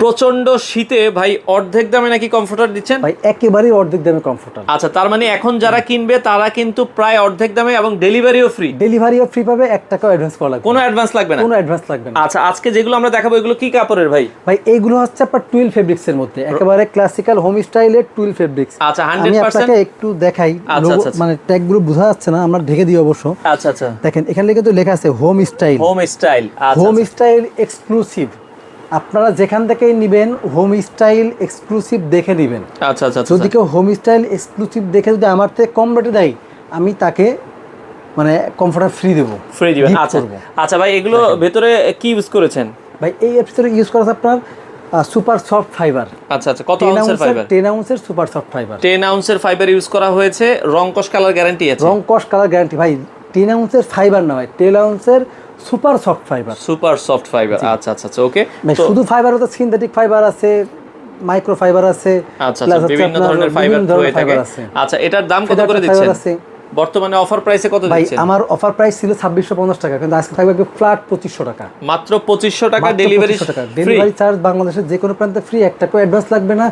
প্রচণ্ড শীতে ভাই অর্ধেক দামে নাকি কমফোর্টার দিচ্ছেন? ভাই একেবারেই অর্ধেক দামে কমফোর্টার আচ্ছা তার মানে এখন যারা কিনবে তারা কিন্তু প্রায় অর্ধেক দামে এবং ডেলিভারিও ফ্রি ডেলিভারিও ফ্রি পাবে এক টাকাও অ্যাডভান্স করা লাগবে কোনো অ্যাডভান্স লাগবে না? কোনো অ্যাডভান্স লাগবে না। আচ্ছা আজকে যেগুলো আমরা দেখাবো এগুলো কি কাপড়ের ভাই? ভাই এগুলো হচ্ছে আপনার টুয়েলভ ফেব্রিক্স এর মধ্যে। একেবারে ক্লাসিক্যাল হোম স্টাইলের টুয়েলভ ফেব্রিক্স আচ্ছা আমি 100% আপনাকে একটু দেখাই। আচ্ছা, আচ্ছা, আচ্ছা। মানে ট্যাগগুলো বোঝা যাচ্ছে না আমরা ঢেকে দিই অবশ্য। আচ্ছা আচ্ছা। দেখেন এখানে কিন্তু লেখা আছে হোম স্টাইল হোম স্টাইল আচ্ছা হোম স্টাইল এক্সক্লুসিভ আপনারা যেখান থেকে নেবেন হোম স্টাইল এক্সক্লুসিভ দেখে নেবেন। আচ্ছা আচ্ছা আচ্ছা যদি কেউ হোম স্টাইল এক্সক্লুসিভ দেখে যদি আমার থেকে কম রেটে দেয় আমি তাকে মানে কমফোর্টার ফ্রি দেবো। ফ্রি দিবেন। আচ্ছা আচ্ছা ভাই এগুলো ভেতরে কি ইউজ করেছেন? ভাই এই এপিসোডে ইউজ করা আপনার সুপার সফট ফাইবার আচ্ছা আচ্ছা কত আউন্সের ফাইবার টেন আউন্সের সুপার সফট ফাইবার টেন আউন্সের ফাইবার ইউজ করা হয়েছে রং কস কালার গ্যারান্টি আছে। রং কস কালার গ্যারান্টি ভাই টেন আউন্সের ফাইবার না ভাই ten আউন্সের super soft fibre. Super soft fibre আচ্ছা আচ্ছা আচ্ছা ওকে। তো শুধু ফাইবার হচ্ছে সিনথেটিক ফাইবার আছে মাইক্রো ফাইবার আছে আচ্ছা আচ্ছা বিভিন্ন ধরনের ফাইবার হয়ে থাকে। আচ্ছা এটার দাম কত করে দিচ্ছেন? বর্তমানে অফার প্রাইসে কত ভাই দিচ্ছেন? আমার অফার প্রাইস ছিল ছাব্বিশশো পঞ্চাশ টাকা কিন্তু আজকে থাকবে ফ্ল্যাট পঁচিশশো টাকা। মাত্র পঁচিশশো টাকা ডেলিভারি ডেলিভারি চার্জ বাংলাদেশের যে কোনো প্রান্তে ফ্রি একটা করে অ্যাডভান্স লাগবে না।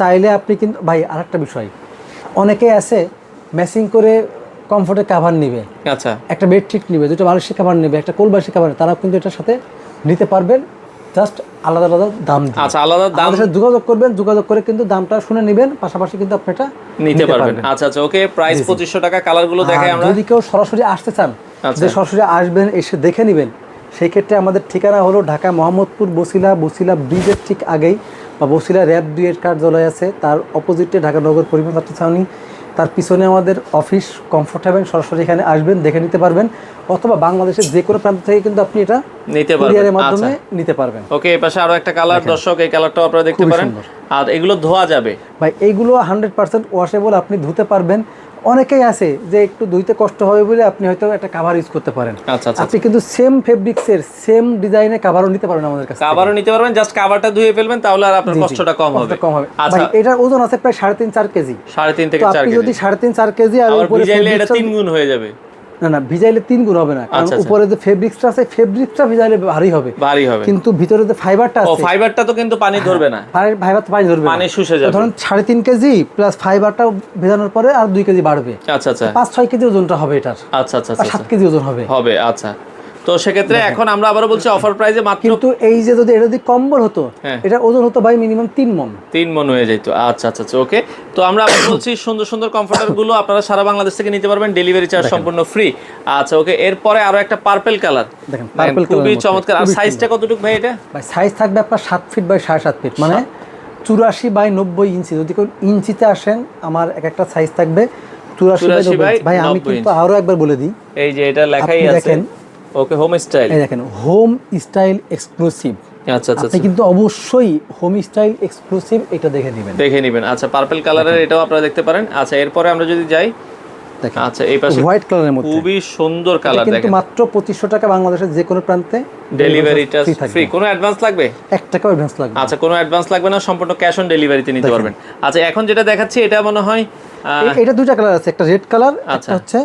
চাইলে আপনি কিন্তু ভাই আরেকটা বিষয়। অনেকে আছে ম্যাচিং করে কমফোর্টের কাভার নেবে। আচ্ছা। একটা বেডশিট নেবে দুটো বালিশের কাভার নেবে একটা কোলবাসি কাভার তারা কিন্তু এটার সাথে নিতে পারবেন। জাস্ট আলাদা আলাদা দাম আচ্ছা আলাদা দাম সাথে যোগাযোগ করবেন যোগাযোগ করে কিন্তু দামটা শুনে নেবেন পাশাপাশি কিন্তু আপনি এটা নিতে পারবেন। আচ্ছা আচ্ছা ওকে প্রাইস পঁচিশশো টাকা কালারগুলো দেখাই আমরা। যদি কেউ সরাসরি আসতে চান আচ্ছা। যে সরাসরি আসবেন এসে দেখে নেবেন সেই ক্ষেত্রে আমাদের ঠিকানা হলো ঢাকা মোহাম্মদপুর বসিলা বসিলা ব্রিজের ঠিক আগেই বা বসিলা র্যাব দুইয়ের কার্যালয় আছে তার অপোজিটে ঢাকা নগর পরিবহন ছাউনি। তার পিছনে আমাদের অফিস কমফোর্ট হবেন সরাসরি এখানে আসবেন দেখে নিতে পারবেন অথবা বাংলাদেশের যে কোনো প্রান্ত থেকে কিন্তু আপনি এটা নিতে পারবেন। মাধ্যমে আচ্ছা। নিতে পারবেন। ওকে এই পাশে আরও একটা কালার দর্শক এই কালারটাও আপনারা দেখতে পারেন। আর এগুলো ধোয়া যাবে। ভাই এইগুলো হান্ড্রেড পার্সেন্ট ওয়াশেবল আপনি ধুতে পারবেন। অনেকেই আছে যে একটু ধুইতে কষ্ট হবে বলে আপনি হয়তো একটা কাভার ইউজ করতে পারেন। আচ্ছা আচ্ছা আপনি কিন্তু সেম ফেব্রিক্সের সেম ডিজাইনে কাভারও নিতে পারেন আমাদের কাছে কাভারও নিতে পারবেন জাস্ট কাভারটা ধুয়ে ফেলবেন তাহলে আর আপনার কষ্টটা কম হবে। কম হবে। আচ্ছা। এটার ওজন আছে প্রায় সাড়ে তিন চার কেজি। সাড়ে তিন থেকে চার আপনি কেজি। যদি সাড়ে তিন চার কেজি আর উপরে এটা তিন গুণ হয়ে যাবে। না না ভিজাইলে তিন গুণ হবে না। কারণ আচ্ছা, আচ্ছা। উপরে যে ফেব্রিক্সটা আছে ফেব্রিক্সটা ভিজাইলে ভারী হবে। ভারী হবে। কিন্তু ভিতরে যে ফাইবারটা আছে ফাইবারটা তো কিন্তু পানি ধরবে না। ফাইবার পানি ধরবে পানি শুষে যাবে। ধরুন সাড়ে তিন কেজি প্লাস ফাইবারটা ভেজানোর পরে আর দুই কেজি বাড়বে। আচ্ছা আচ্ছা। পাঁচ ছয় কেজি ওজনটা হবে এটার। আচ্ছা আচ্ছা আচ্ছা সাত কেজি ওজন হবে। হবে আচ্ছা। তো সেক্ষেত্রে এখন আমরা আবারও বলছি অফার প্রাইসে মাত্র কিন্তু এই যে যদি এটা যদি কম্বল হতো হ্যাঁ। এটা ওজন হতো ভাই মিনিমাম তিন মন। তিন মন হয়ে যেত আচ্ছা আচ্ছা আচ্ছা ওকে তো আমরা আবার বলছি সুন্দর সুন্দর কমফোর্টারগুলো আপনারা সারা বাংলাদেশ থেকে নিতে পারবেন। ডেলিভারি চার্জ সম্পূর্ণ ফ্রি আচ্ছা ওকে এরপরে আরও একটা পার্পল কালার দেখেন পার্পল খুবই চমৎকার। আর সাইজটা কতটুকু ভাই এটা? ভাই সাইজ থাকবে আপনার সাত ফিট বাই সাড়ে সাত ফিট মানে চুরাশি বাই নব্বই ইঞ্চি। যদি কেউ ইঞ্চিতে আসেন আমার এক একটা সাইজ থাকবে। চুরাশি বাই 84 ভাই আমি কিন্তু আরও একবার বলে দিই। এই যে এটা লেখাই আছে। দেখেন। ওকে হোম স্টাইল এই দেখেন হোম স্টাইল এক্সক্লুসিভ আচ্ছা আচ্ছা আপনি কিন্তু অবশ্যই হোম স্টাইল এক্সক্লুসিভ এটা দেখে নেবেন। দেখে নেবেন। আচ্ছা পার্পল কালারের এটাও আপনারা দেখতে পারেন। আচ্ছা এরপরে আমরা যদি যাই দেখেন আচ্ছা এই পাশে হোয়াইট কালারের মধ্যে। খুবই সুন্দর কালার কিন্তু মাত্র পঁচিশশো টাকা বাংলাদেশের যে কোনো প্রান্তে ডেলিভারিটা। ফ্রি কোনো অ্যাডভান্স লাগবে? এক টাকাও অ্যাডভান্স লাগবে আচ্ছা কোনো অ্যাডভান্স লাগবে না সম্পূর্ণ ক্যাশ অন ডেলিভারিতে নিতে পারবেন। আচ্ছা এখন যেটা দেখাচ্ছি এটা মনে হয় এটা দুইটা কালার আছে একটা রেড কালার আচ্ছা। একটা হচ্ছে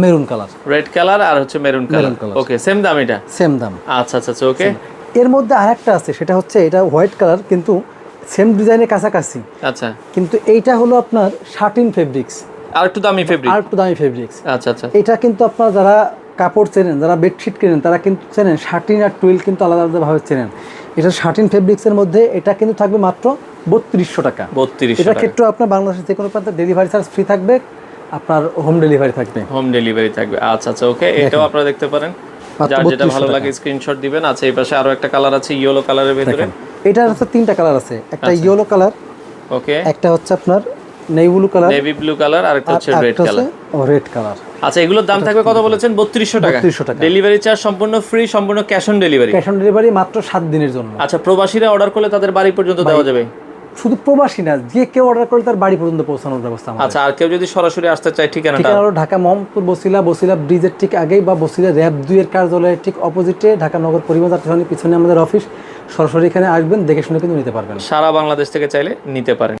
মেরুন কালার। রেড কালার আর হচ্ছে মেরুন কালার ওকে সেম দাম এটা? সেম দাম। আচ্ছা আচ্ছা আচ্ছা ওকে এর মধ্যে আরেকটা আছে সেটা হচ্ছে এটা হোয়াইট কালার কিন্তু সেম ডিজাইনের কাছাকাছি। আচ্ছা। কিন্তু এইটা হলো আপনার শার্টিন ফেব্রিক্স আর একটু দামি ফেব্রিক আর একটু দামি ফেব্রিক্স আচ্ছা আচ্ছা। এটা কিন্তু আপনারা যারা কাপড় চেনেন যারা বেডশিট কেনেন তারা কিন্তু চেনেন শার্টিন আর টুয়েল কিন্তু আলাদা আলাদাভাবে চেনেন। এটা শার্টিন ফেব্রিক্সের মধ্যে এটা কিন্তু থাকবে মাত্র বত্রিশশো টাকা। বত্রিশ এটার ক্ষেত্রে আপনার বাংলাদেশের যে কোনো প্রান্তে ডেলিভারি চার্জ ফ্রি থাকবে। আপনার হোম ডেলিভারি থাকবে। হোম ডেলিভারি থাকবে। আচ্ছা আচ্ছা ওকে এটাও আপনারা দেখতে পারেন। যার যেটা ভালো লাগে স্ক্রিনশট দিবেন। আচ্ছা এই পাশে আরও একটা কালার আছে ইয়েলো কালারের ভেতরে। এটার হচ্ছে তিনটা কালার আছে। একটা। ইয়েলো কালার ওকে একটা হচ্ছে আপনার নেই blue colour navy blue colour আর একটা হচ্ছে রেড কালার রেড কালার আচ্ছা এগুলোর দাম থাকবে কত বলেছেন? বত্রিশশো টাকা। 3200 টাকা। ডেলিভারি চার্জ সম্পূর্ণ ফ্রি সম্পূর্ণ cash on delivery cash on delivery মাত্র সাত দিনের জন্য। আচ্ছা প্রবাসীরা অর্ডার করলে তাদের বাড়ি পর্যন্ত দেওয়া যাবে। শুধু প্রবাসী না যে কেউ অর্ডার করে তার বাড়ি পর্যন্ত পৌঁছানোর ব্যবস্থা আচ্ছা আর কেউ যদি সরাসরি আসতে চায় ঠিকানাটা? ঠিকানা হলো ঢাকা মোহাম্মদপুর বসিলা বসিলা ব্রিজের ঠিক আগেই বা বসিলা র্যাব দুইয়ের কার্যালয়ের ঠিক অপোজিটে ঢাকা নগর পরিবহন পিছনে আমাদের অফিস সরাসরি এখানে আসবেন দেখে শুনে কিন্তু নিতে পারবেন। সারা বাংলাদেশ থেকে চাইলে নিতে পারেন।